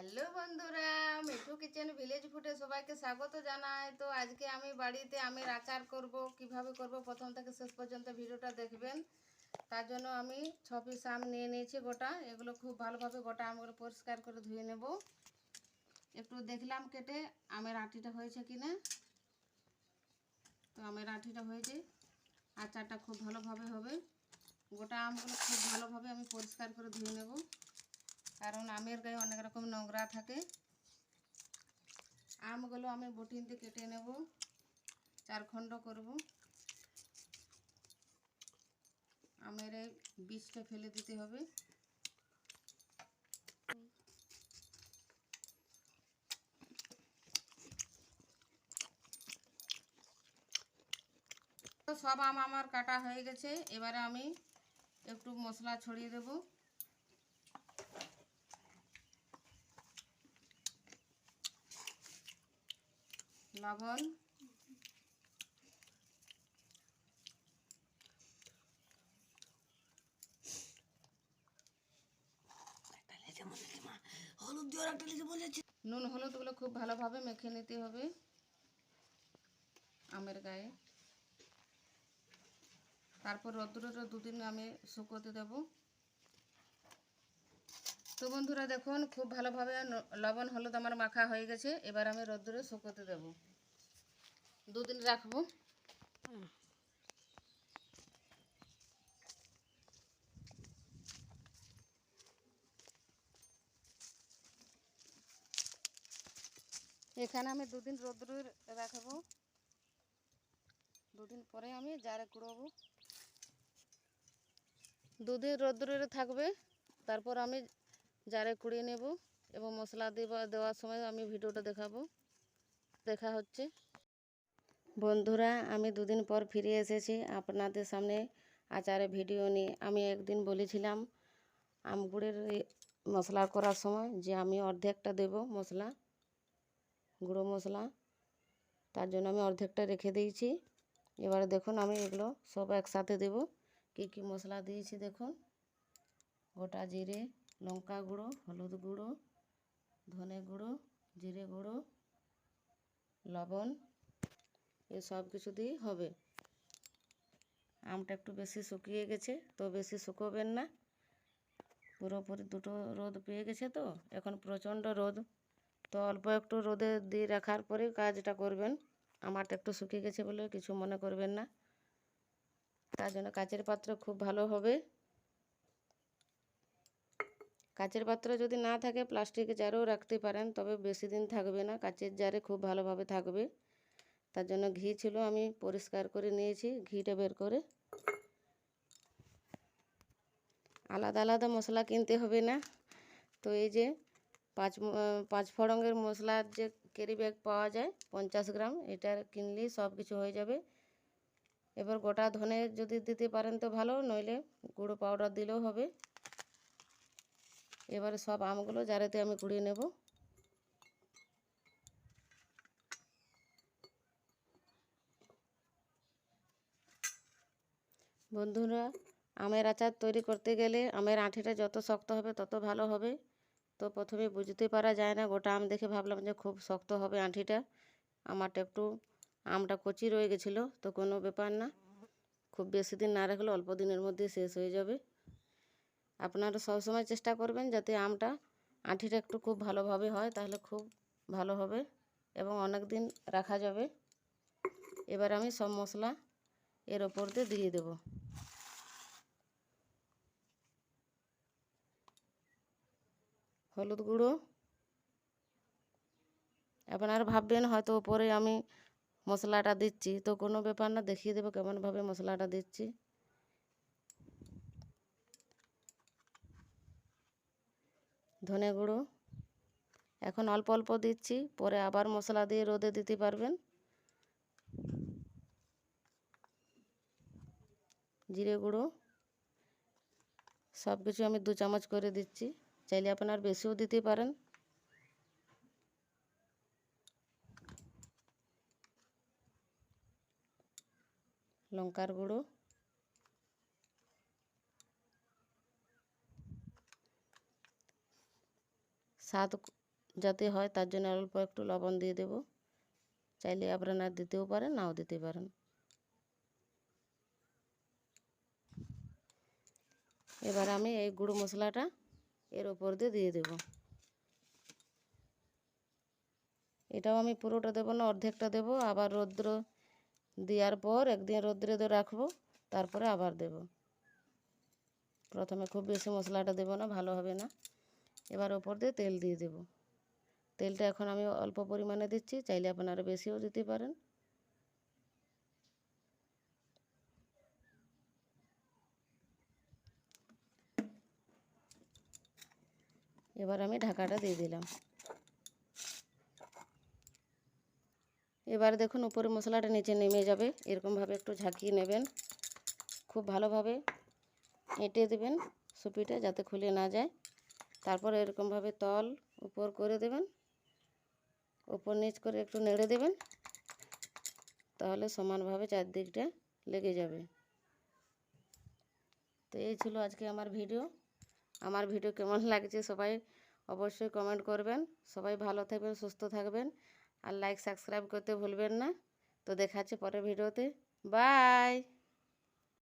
Hello বন্ধুরা, Mithu kitchen village ফুডে সবাইকে স্বাগত জানাই। তো আজকে আমি বাড়িতে আমের আচার করব, কীভাবে করব প্রথম থেকে শেষ পর্যন্ত ভিডিওটা দেখবেন। তার জন্য আমি ছ পিস আম নিয়ে নিয়েছি গোটা, এগুলো খুব ভালোভাবে গোটা আমগুলো পরিষ্কার করে ধুয়ে নেব। একটু দেখলাম কেটে আমের আটিটা হয়েছে কি না তো আমের আটিটা হয়েছে, আচারটা খুব ভালোভাবে হবে। গোটা আমগুলো খুব ভালোভাবে আমি পরিষ্কার করে ধুয়ে নেব। কারণ আমের গায়ে অনেক রকম নোংরা থাকে। আমগুলো আমি বটিন দিয়ে কেটে নেব, চার খণ্ড করব। আমের এই বীজটা ফেলে দিতে হবে। সব আম আমার কাটা হয়ে গেছে। এবারে আমি একটু মশলা ছড়িয়ে দেবো। লবণ। হলুদ দিয়ে একটা লিখে বলেছি নুন হলুদগুলো খুব ভালোভাবে মেখে নিতে হবে আমের গায়ে। তারপর রোদ্দুরে দুদিন আমি শুকোতে দেব। তো বন্ধুরা দেখুন, খুব ভালোভাবে লবণ, হলুদ আমার মাখা হয়ে গেছে। এবার আমি রোদ্দুরে শুকোতে দেব। দুদিন রাখব। এখানে আমি দুদিন রোদ্দুরে রাখব। দুদিন পরে আমি জারে কুড়োবো। দুদিন রোদ্দুরে থাকবে। তারপর আমি জারে কুড়িয়ে নেব এবং মশলা দেওয়া দেওয়ার সময় আমি ভিডিওটা দেখাবো। দেখা হচ্ছে। বন্ধুরা, আমি দুদিন পর ফিরে এসেছি আপনাদের সামনে আচারে ভিডিও নিয়ে। আমি একদিন বলেছিলাম, আমগুড়ের মশলা করার সময় যে আমি অর্ধেকটা দেব মশলা, গুঁড়ো মশলা, তার জন্য আমি অর্ধেকটা রেখে দিয়েছি। এবারে দেখুন আমি এগুলো সব একসাথে দেব। কী কী মশলা দিয়েছি দেখুন। গোটা জিরে লঙ্কা গুঁড়ো, হলুদ গুঁড়ো, ধনে গুঁড়ো, জিরে গুঁড়ো, লবণ, এ সব কিছু দিয়েই হবে। আমটা একটু বেশি শুকিয়ে গেছে, তো বেশি শুকোবেন না। পুরোপুরি দুটো রোদ পেয়ে গেছে তো, এখন প্রচণ্ড রোদ। তো অল্প একটু রোদে দিয়ে রাখার পরে কাজটা করবেন। আমারটা একটু শুকিয়ে গেছে বলে কিছু মনে করবেন না। তার জন্য কাচের পাত্র খুব ভালো হবে। কাচের পাত্র যদি না থাকে প্লাস্টিক জারেও রাখতে পারেন, তবে বেশি দিন থাকবে না। কাচের জারে খুব ভালোভাবে থাকবে। তার জন্য ঘি ছিল, আমি পরিষ্কার করে নিয়েছি, ঘিটা বের করে। আলাদা আলাদা মশলা কিনতে হবে না। তো এই যে পাঁচ পাঁচ ফড়ঙ্গের মশলার যে ক্যারি ব্যাগ পাওয়া যায়, পঞ্চাশ গ্রাম, এটা কিনলেই সব কিছু হয়ে যাবে। এবার গোটা ধনে যদি দিতে পারেন তো ভালো, নইলে গুঁড়ো পাউডার দিলেও হবে। এবারে সব আমগুলো জারেতে আমি কুড়িয়ে নেব। বন্ধুরা, আমের আচার তৈরি করতে গেলে আমের আঁঠিটা যত শক্ত হবে তত ভালো হবে। তো প্রথমে বুঝতে পারা যায় না, গোটা আম দেখে ভাবলাম যে খুব শক্ত হবে আঁঠিটা। আমারটা একটু আমটা কচি রয়ে গেছিল, তো কোনো ব্যাপার না। খুব বেশি দিন না রাখলে অল্প দিনের মধ্যে শেষ হয়ে যাবে। আপনারা সবসময় চেষ্টা করবেন যাতে আমটা আঁঠিটা একটু খুব ভালোভাবে হয়, তাহলে খুব ভালো হবে এবং অনেক দিন রাখা যাবে। এবার আমি সব মশলা এর ওপর দিয়ে দিয়ে দেবো। হলুদ গুঁড়ো। আপনারা ভাববেন হয়তো ওপরে আমি মশলাটা দিচ্ছি, তো কোনো ব্যাপার না, দেখিয়ে দেবো কেমনভাবে মশলাটা দিচ্ছি। ধনে গুঁড়ো। এখন অল্প অল্প দিচ্ছি, পরে আবার মশলা দিয়ে রোদে দিতে পারবেন। জিরে গুঁড়ো। সব কিছু আমি দু চামচ করে দিচ্ছি, চাইলে আপনার বেশিও দিতে পারেন। লঙ্কার গুঁড়ো। স্বাদ যাতে হয়, তার জন্য অল্প একটু লবণ দিয়ে দেব। চাইলে আপনারা দিতেও পারেন, নাও দিতে পারেন। এবার আমি এই গুঁড়ো মশলাটা এর ওপর দিয়ে দিয়ে দেব। এটাও আমি পুরোটা দেবো না, অর্ধেকটা দেবো। আবার রৌদ্র দেওয়ার পর একদিন রৌদ্রে দিয়ে রাখব, তারপরে আবার দেব। প্রথমে খুব বেশি মশলাটা দেবো না, ভালো হবে না। এবার ওপর দিয়ে তেল দিয়ে দেব। তেলটা এখন আমি অল্প পরিমাণে দিচ্ছি, চাইলে আপনারা বেশিও দিতে পারেন। এবার আমি ঢাকাটা দিয়ে দিলাম। এবার দেখুন উপরে মশলাটা নিচে নেমে যাবে, এরকমভাবে একটু ঝাঁকিয়ে নেবেন। খুব ভালোভাবে এঁটে দেবেন সুপিটা যাতে খুলে না যায়। তারপর এরকমভাবে তল উপর করে দেবেন। উপর নিচ করে একটু নেড়ে দেবেন। তাহলে সমানভাবে চারদিকটা লেগে যাবে। তো এই ছিল আজকে আমার ভিডিও। আমার ভিডিও কেমন লাগছে সবাই অবশ্যই কমেন্ট করবেন। সবাই ভালো থাকবেন, সুস্থ থাকবেন আর লাইক, সাবস্ক্রাইব করতে ভুলবেন না। তো দেখাচ্ছে পরের ভিডিওতে। বাই!